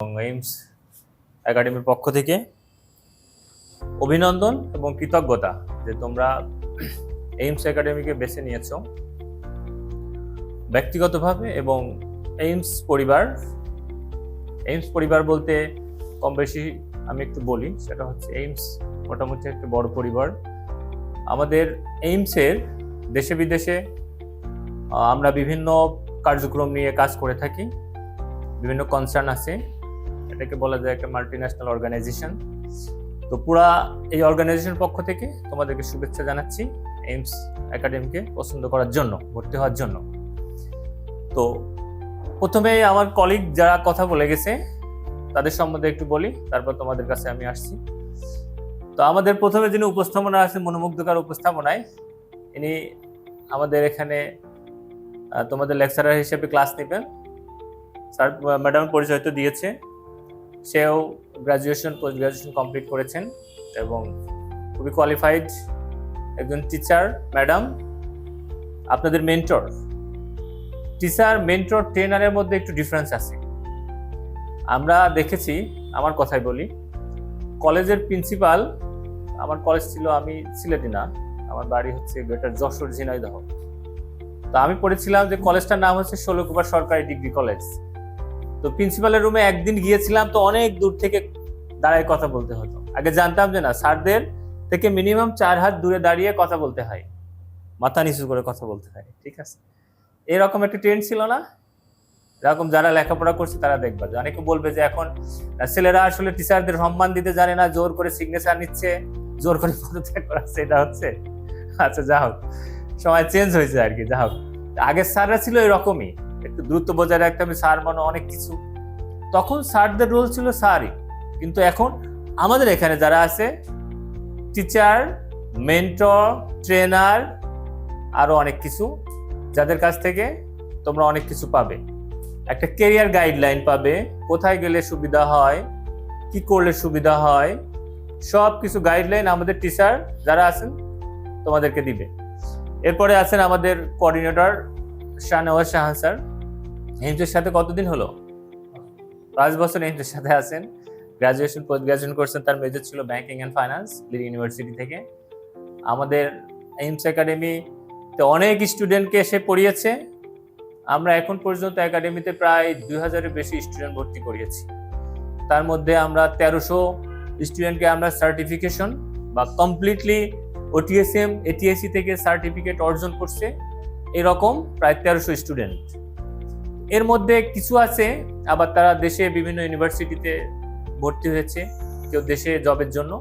এবং এইমস একাডেমির পক্ষ থেকে অভিনন্দন এবং কৃতজ্ঞতা যে তোমরা এইমস একাডেমিকে বেছে নিয়েছো ব্যক্তিগতভাবে এবং এইমস পরিবার। এইমস পরিবার বলতে কম বেশি আমি একটু বলি, সেটা হচ্ছে এইমস মোটামুটি একটা বড় পরিবার। আমাদের এইমসের দেশে বিদেশে আমরা বিভিন্ন কার্যক্রম নিয়ে কাজ করে থাকি, বিভিন্ন কনসার্ন আছে। এটাকে বলা যায় একটা মাল্টি ন্যাশনাল অর্গানাইজেশন তো পুরা এই অর্গানাইজেশন পক্ষ থেকে তোমাদেরকে শুভেচ্ছা জানাচ্ছি এইমস একাডেমিকে পছন্দ করার জন্য, ভর্তি হওয়ার জন্য। তো প্রথমে আমার কলিগ যারা কথা বলে গেছে, তাদের সম্বন্ধে একটু বলি, তারপর তোমাদের কাছে আমি আসছি। তো আমাদের প্রথমে যিনি উপস্থাপনা আছে মনোমুগ্ধকার উপস্থাপনায়, ইনি আমাদের এখানে তোমাদের লেকচারার হিসেবে ক্লাস নেবেন। স্যার ম্যাডাম পরিচয় তো দিয়েছে। সেও গ্রাজুয়েশন পোস্ট গ্রাজুয়েশন কমপ্লিট করেছেন এবং খুবই কোয়ালিফাইড একজন টিচার ম্যাডাম আপনাদের মেন্টর টিচার মেন্টর ট্রেনারের মধ্যে একটু ডিফারেন্স আছে। আমরা দেখেছি, আমার কথাই বলি কলেজের প্রিন্সিপাল আমার কলেজ ছিল আমি সিলেটি না আমার বাড়ি হচ্ছে গ্রেটার যশোর ঝিনাইদহ তো আমি পড়েছিলাম যে কলেজটার নাম হচ্ছে ষোলকুবার সরকারি ডিগ্রি কলেজ তো প্রিন্সিপালের রুমে একদিন গিয়েছিলাম তো অনেক দূর থেকে দাঁড়ায় কথা বলতে হতো। আগে জানতাম যে না, স্যারদের থেকে মিনিমাম চার হাত দূরে দাঁড়িয়ে কথা বলতে হয়। মাথা নিচু করে কথা বলতে হয়, ঠিক আছে? এরকম একটা ট্রেন্ড ছিল না? এরকম যারা লেখাপড়া করছে তারা দেখবা। অনেকে বলবে যে এখন ছেলেরা আসলে টিচারদের সম্মান দিতে জানে না, জোর করে সিগনেচার নিচ্ছে, জোর করে পদত্যাগ করাচ্ছে, এটা হচ্ছে? আচ্ছা যা হোক সময় চেঞ্জ হয়েছে আর কি যা হোক আগের স্যাররা ছিল এরকমই। একটু দ্রুত বজায় রাখতে হবে, স্যার মানে অনেক কিছু। তখন স্যারদের রোল ছিল স্যারই। কিন্তু এখন আমাদের এখানে যারা আছে টিচার মেন্টর ট্রেনার আরও অনেক কিছু, যাদের কাছ থেকে তোমরা অনেক কিছু পাবে। একটা কেরিয়ার গাইডলাইন পাবে, কোথায় গেলে সুবিধা হয়, কি করলে সুবিধা হয় সব কিছু গাইডলাইন আমাদের টিচার যারা আছেন, তোমাদেরকে দিবে। এরপরে আছেন আমাদের কোঅর্ডিনেটর শাহনওয়াজ শাহান স্যার এইমসের সাথে কতদিন হলো? পাঁচ বছর এইমসের সাথে আছেন। গ্রাজুয়েশন পোস্ট গ্রাজুয়েশন করছেন, তার মেজর ছিল ব্যাংকিং অ্যান্ড ফাইন্যান্স ইউনিভার্সিটি থেকে। আমাদের এইমস একাডেমিতে অনেক স্টুডেন্টকে এসে পড়িয়েছে। আমরা এখন পর্যন্ত একাডেমিতে প্রায় দুই হাজারের বেশি স্টুডেন্ট ভর্তি করিয়েছি। তার মধ্যে আমরা তেরোশো স্টুডেন্টকে আমরা সার্টিফিকেশন বা কমপ্লিটলি ওটিএসএম এটিএসসি থেকে সার্টিফিকেট অর্জন করছে। এরকম প্রায় তেরোশো স্টুডেন্ট এর মধ্যে কিছু আছে, আবার তারা দেশে বিভিন্ন ইউনিভার্সিটিতে ভর্তি হয়েছে, কেউ দেশে জবের জন্য।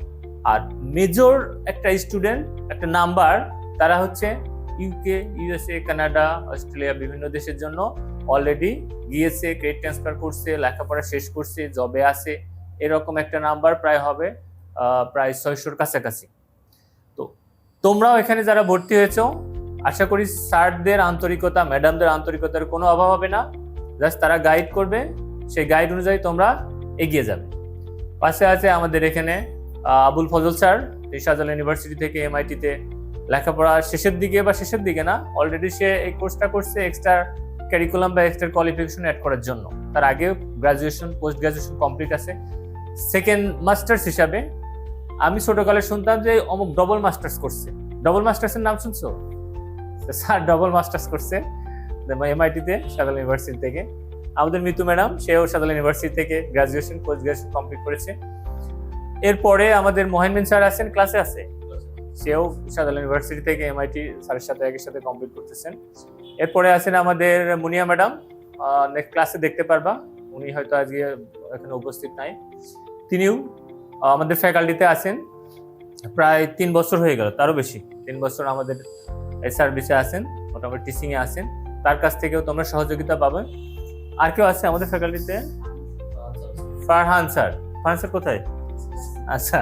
আর মেজর একটা স্টুডেন্ট একটা নাম্বার তারা হচ্ছে ইউকে ইউএসএ কানাডা অস্ট্রেলিয়া বিভিন্ন দেশের জন্য অলরেডি গিয়েছে ক্রেডিট ট্রান্সফার করছে, লেখাপড়া শেষ করছে জবে আছে। এরকম একটা নাম্বার প্রায় হবে প্রায় ছয়শোর কাছাকাছি। তো তোমরাও এখানে যারা ভর্তি হয়েছো আশা করি স্যারদের আন্তরিকতা, ম্যাডামদের আন্তরিকতার কোনো অভাব হবে না। জাস্ট তারা গাইড করবে, সেই গাইড অনুযায়ী তোমরা এগিয়ে যাবে। পাশে আছে আমাদের এখানে আবুল ফজল স্যার এই শাহজালাল ইউনিভার্সিটি থেকে এমআইটিতে লেখাপড়া শেষের দিকে বা শেষের দিকে না অলরেডি সে এই কোর্সটা করছে এক্সট্রা ক্যারিকুলাম বা এক্সট্রা কোয়ালিফিকেশন অ্যাড করার জন্য। তার আগেও গ্রাজুয়েশন পোস্ট গ্রাজুয়েশন কমপ্লিট আছে। সেকেন্ড মাস্টার্স হিসাবে আমি ছোটকালে শুনতাম যে অমুক ডবল মাস্টার্স করছে। ডবল মাস্টার্সের নাম শুনছো? স্যার ডবল মাস্টার্স করছে এমআইটিতে সাদাল ইউনিভার্সিটি থেকে। আমাদের মিতু ম্যাডাম, সেও সাদাল ইউনিভার্সিটি থেকে গ্রাজুয়েশন পোস্ট গ্রাজুয়েশন কমপ্লিট করেছে। এরপরে আমাদের মোহাইমিন স্যার আছেন ক্লাসে আছে। সেও সাদাল ইউনিভার্সিটি থেকে এমআইটি স্যারের সাথে একই সাথে কমপ্লিট করতেছেন। এরপরে আছেন আমাদের মুনিয়া ম্যাডাম নেক্সট ক্লাসে দেখতে পারবা। উনি হয়তো আজকে এখানে উপস্থিত নাই। তিনিও আমাদের ফ্যাকাল্টিতে আছেন। প্রায় তিন বছর হয়ে গেল, তারও বেশি। তিন বছর আমাদের সার্ভিসে আছেন, মোটামুটি টিচিং এ আছেন, তার কাছ থেকেও তোমরা সহযোগিতা পাবে। আর কেউ আছে আমাদের ফ্যাকাল্টিতে ফারহান স্যার। ফারহান স্যার কোথায়? আচ্ছা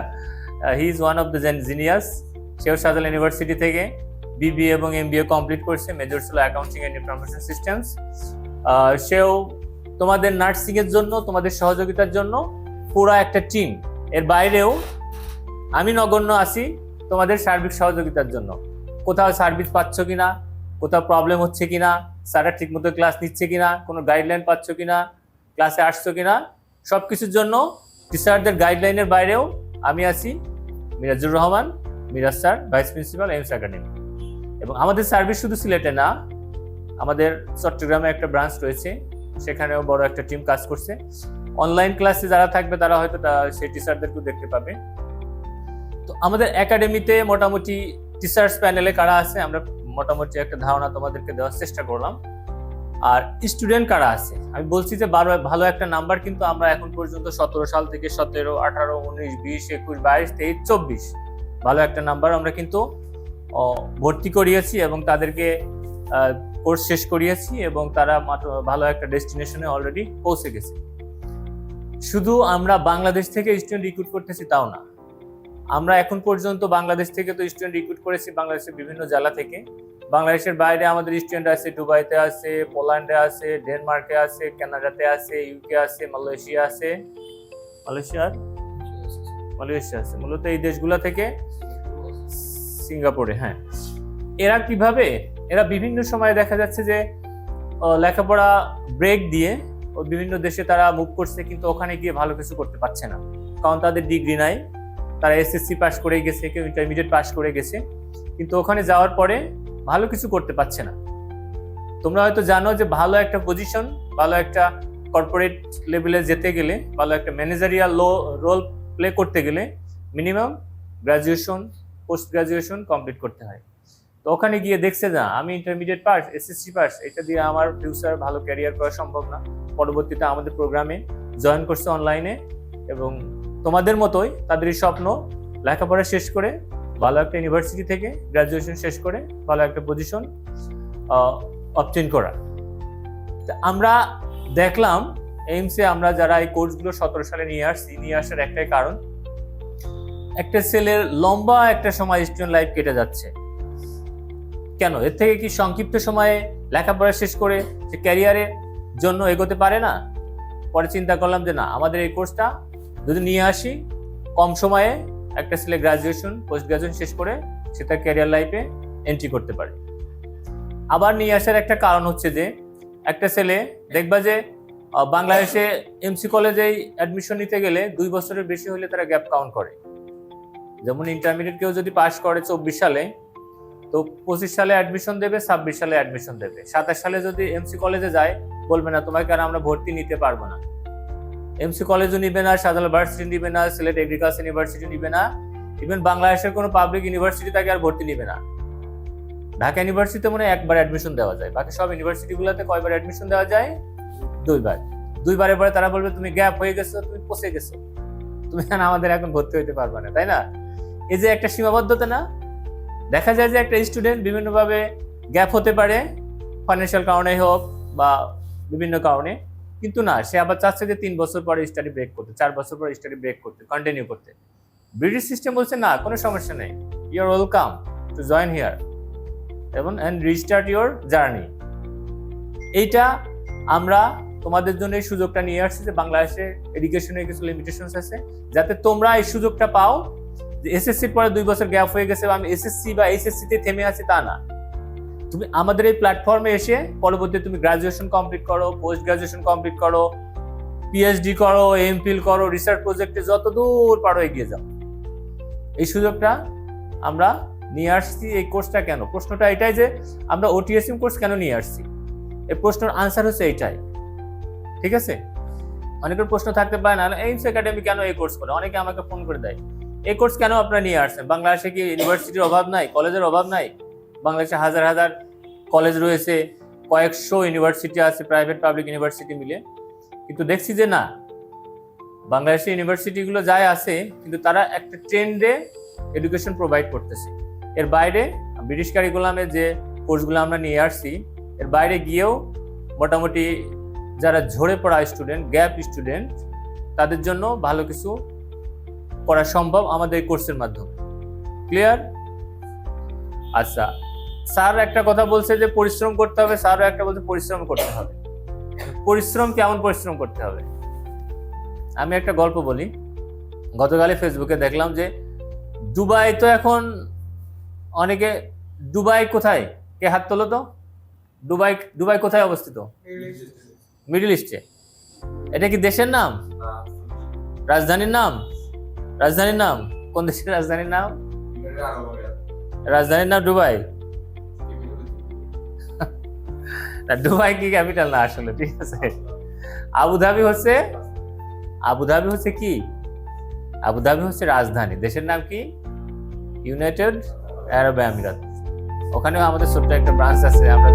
he is one of the genius সেও সাজাল ইউনিভার্সিটি থেকে বিবিএ এবং এমবিএ কমপ্লিট করছে মেজর ছিল অ্যাকাউন্টিং অ্যান্ড ইনফরমেশন সিস্টেমস সেও তোমাদের নার্সিং এর জন্য, তোমাদের সহযোগিতার জন্য পুরো একটা টিম এর বাইরেও আমি নগণ্য আছি তোমাদের সার্বিক সহযোগিতার জন্য। কোথাও সার্ভিস পাচ্ছ কিনা, কোথাও প্রবলেম হচ্ছে কিনা স্যাররা ঠিকমতো ক্লাস নিচ্ছে কি না কোনো গাইডলাইন পাচ্ছ কি না ক্লাসে আসছো কি না সব কিছুর জন্য টিচারদের গাইডলাইনের বাইরেও আমি আছি Mirajur Rahman, Miraj sir vice principal AIMS academy এবং আমাদের সার্ভিস শুধু সিলেটে না, আমাদের চট্টগ্রামে একটা ব্রাঞ্চ রয়েছে, সেখানেও বড় একটা টিম কাজ করছে। অনলাইন ক্লাসে যারা থাকবে তারা হয়তো সেই টিচারদেরকেও দেখতে পাবে। তো আমাদের একাডেমিতে মোটামুটি টিচার্স প্যানেলে কারা আছে, আমরা মোটামুটি একটা ধারণা তোমাদেরকে দেওয়ার চেষ্টা করলাম। আর স্টুডেন্ট কারা আছে? আমি বলছি যে বারো, ভালো একটা নাম্বার কিন্তু আমরা এখন পর্যন্ত সতেরো সাল থেকে সতেরো, আঠারো, উনিশ, বিশ, একুশ, বাইশ, তেইশ, চব্বিশ, ভালো একটা নাম্বার আমরা কিন্তু ভর্তি করিয়েছি এবং তাদেরকে কোর্স শেষ করিয়েছি এবং তারা মাত্র ভালো একটা ডেস্টিনেশনে অলরেডি পৌঁছে গেছে। শুধু আমরা বাংলাদেশ থেকে স্টুডেন্ট রিক্রুট করতেছি তাও না। আমরা এখন পর্যন্ত বাংলাদেশ থেকে তো স্টুডেন্ট রিক্রুট করেছি বাংলাদেশের বিভিন্ন জেলা থেকে। বাংলাদেশের বাইরে আমাদের স্টুডেন্ট আছে দুবাইতে আছে, পোল্যান্ডে আছে, ডেনমার্কে আছে, কানাডাতে আছে ইউকে আছে, মালয়েশিয়া আছে। মালয়েশিয়ার মালয়েশিয়া আছে। মূলত এই দেশগুলো থেকে সিঙ্গাপুরে হ্যাঁ। এরা কীভাবে? এরা বিভিন্ন সময়ে দেখা যাচ্ছে যে লেখাপড়া ব্রেক দিয়ে বিভিন্ন দেশে তারা মুভ করছে, কিন্তু ওখানে গিয়ে ভালো কিছু করতে পারছে না। কারণ তাদের ডিগ্রি নাই। তারা এসএসসি পাস করে গেছে, কেউ ইন্টারমিডিয়েট পাস করে গেছে। কিন্তু ওখানে যাওয়ার পরে ভালো কিছু করতে পারছে না। তোমরা হয়তো জানো যে ভালো একটা পজিশন ভালো একটা কর্পোরেট লেভেলে যেতে গেলে, ভালো একটা ম্যানেজারিয়াল লো রোল প্লে করতে গেলে minimum graduation post graduation complete করতে হয়। তো ওখানে গিয়ে দেখছে না, আমি ইন্টারমিডিয়েট পাস এসএসসি পাস এটা দিয়ে আমার ফিউচার ভালো ক্যারিয়ার করা সম্ভব না। পরবর্তীতে আমাদের প্রোগ্রামে জয়েন করছে অনলাইনে এবং তোমাদের মতোই তাদের স্বপ্ন লেখাপড়া শেষ করে ভালো একটা ইউনিভার্সিটি থেকে গ্রাজুয়েশন শেষ করে ভালো একটা পজিশন অবটেন করা। আমরা দেখলাম এইমসে আমরা যারা এই কোর্সগুলো সতেরো সালে নিয়ে আসছি, নিয়ে আসার একটাই কারণ, একটা ছেলের লম্বা একটা সময় স্টুডেন্ট লাইফ কেটে যাচ্ছে। কেন? এর থেকে কি সংক্ষিপ্ত সময়ে লেখাপড়া শেষ করে সে ক্যারিয়ারের জন্য এগোতে পারে না? পরে চিন্তা করলাম যে না, আমাদের এই কোর্সটা যদি নিয়ে আসি, কম সময়ে একটা ছেলে গ্রাজুয়েশন পোস্ট গ্রাজুয়েশন শেষ করে সে তার ক্যারিয়ার লাইফে এন্ট্রি করতে পারে। আবার নিয়ে আসার একটা কারণ হচ্ছে যে, একটা ছেলে দেখবা যে বাংলাদেশে এমসি কলেজে অ্যাডমিশন নিতে গেলে দুই বছরের বেশি হলে তারা গ্যাপ কাউন্ট করে। যেমন ইন্টারমিডিয়েট কেউ যদি পাশ করে চব্বিশ সালে, তো পঁচিশ সালে অ্যাডমিশন দেবে, ছাব্বিশ সালে অ্যাডমিশন দেবে। সাতাশ সালে যদি এমসি কলেজে যায়, বলবে না, তোমাকে আর আমরা ভর্তি নিতে পারব না। এমসি কলেজও নিবে না, সাধারণ ভার্সিটি নিবে না সিলেট এগ্রিকালচার ইউনিভার্সিটি নিবে না ইভেন বাংলাদেশের কোনো পাবলিক ইউনিভার্সিটি তাকে আর ভর্তি নিবে না। ঢাকা ইউনিভার্সিটিতে মনে একবার অ্যাডমিশন দেওয়া যায়। বাকি সব ইউনিভার্সিটিগুলোতে কয়বার অ্যাডমিশন দেওয়া যায়? দুইবার। দুইবারের পরে তারা বলবে, তুমি গ্যাপ হয়ে গেছো, তুমি পচে গেছো। তুমি আমাদের এখন ভর্তি হইতে পারবে না, তাই না? এই যে একটা সীমাবদ্ধতা না, দেখা যায় যে একটা স্টুডেন্ট বিভিন্নভাবে গ্যাপ হতে পারে ফাইন্যান্সিয়াল কারণেই হোক বা বিভিন্ন কারণে। কিন্তু না, সে আবার চাচ্ছে যে তিন বছর পরে স্টাডি ব্রেক করতে, চার বছর পরে স্টাডি ব্রেক করতে কন্টিনিউ করতে। ব্রিটিশ সিস্টেম বলছে, না, কোনো সমস্যা নেই। You are welcome to join here এবং অ্যান্ড রিস্টার্ট ইউর জার্নি এইটা আমরা তোমাদের জন্য এই সুযোগটা নিয়ে আসছি যে বাংলাদেশে এডুকেশনের কিছু লিমিটেশনস আছে, যাতে তোমরা এই সুযোগটা পাও যে এসএসসির পরে দুই বছর গ্যাপ হয়ে গেছে, বা আমি এসএসসি বা এইচএসসি তে থেমে আছি তা না। তুমি আমাদের এই প্ল্যাটফর্মে এসে পরবর্তী তুমি গ্রাজুয়েশন কমপ্লিট করো পোস্ট গ্রাজুয়েশন কমপ্লিট করো পিএইচডি করো এমফিল করো রিসার্চ প্রজেক্টে যত দূর পারো এগিয়ে যাও। এই সুযোগটা আমরা নিয়ে আসছি এই কোর্সটা কেন? প্রশ্নটা এটাই যে আমরা ওটিএসএম কোর্স কেন নিয়ে আসছি? এই প্রশ্নের আনসার হচ্ছে এইটাই। ঠিক আছে? অনেকের প্রশ্ন থাকতে পারে না এইমস একাডেমি কেন এই কোর্স করে? অনেকে আমাকে ফোন করে দেয়, এই কোর্স কেন আপনারা নিয়ে আসছেন? বাংলাদেশে কি ইউনিভার্সিটির অভাব নাই? কলেজের অভাব নাই? বাংলাদেশে হাজার হাজার কলেজ রয়েছে, কয়েকশো ইউনিভার্সিটি আছে প্রাইভেট পাবলিক ইউনিভার্সিটি মিলে। কিন্তু দেখছি যে না বাংলাদেশের ইউনিভার্সিটিগুলো যায় আছে, কিন্তু তারা একটা ট্রেন্ডে এডুকেশন প্রোভাইড করতেছে। এর বাইরে ব্রিটিশ কারিকুলামে যে কোর্সগুলো আমরা নিয়ে আসছি, এর বাইরে গিয়েও মোটামুটি যারা ঝরে পড়া স্টুডেন্ট গ্যাপ স্টুডেন্ট তাদের জন্য ভালো কিছু করা সম্ভব আমাদের কোর্সের মাধ্যমে। ক্লিয়ার আচ্ছা স্যার একটা কথা বলছে যে পরিশ্রম করতে হবে, স্যারও একটা বলছে পরিশ্রম করতে হবে। পরিশ্রম কেমন পরিশ্রম করতে হবে? আমি একটা গল্প বলি। গতকালে ফেসবুকে দেখলাম যে দুবাই তো এখন অনেকে, দুবাই কোথায়? কে হাত তোলো তো? দুবাই দুবাই কোথায় অবস্থিত? মিডল ইস্টে। এটা কি দেশের নাম? রাজধানীর নাম? রাজধানীর নাম? কোন দেশের রাজধানীর নাম? রাজধানীর নাম দুবাই। না দুবাই কি ক্যাপিটাল না, আসলে, ঠিক আছে। আবুধাবি হচ্ছে আবুধাবি হচ্ছে কি? আবুধাবি হচ্ছে রাজধানী। দেশের নাম কি? ইউনাইটেড আরব আমিরাত ওখানেও আমাদের ছোট্ট একটা ব্রাঞ্চ আছে, আমরা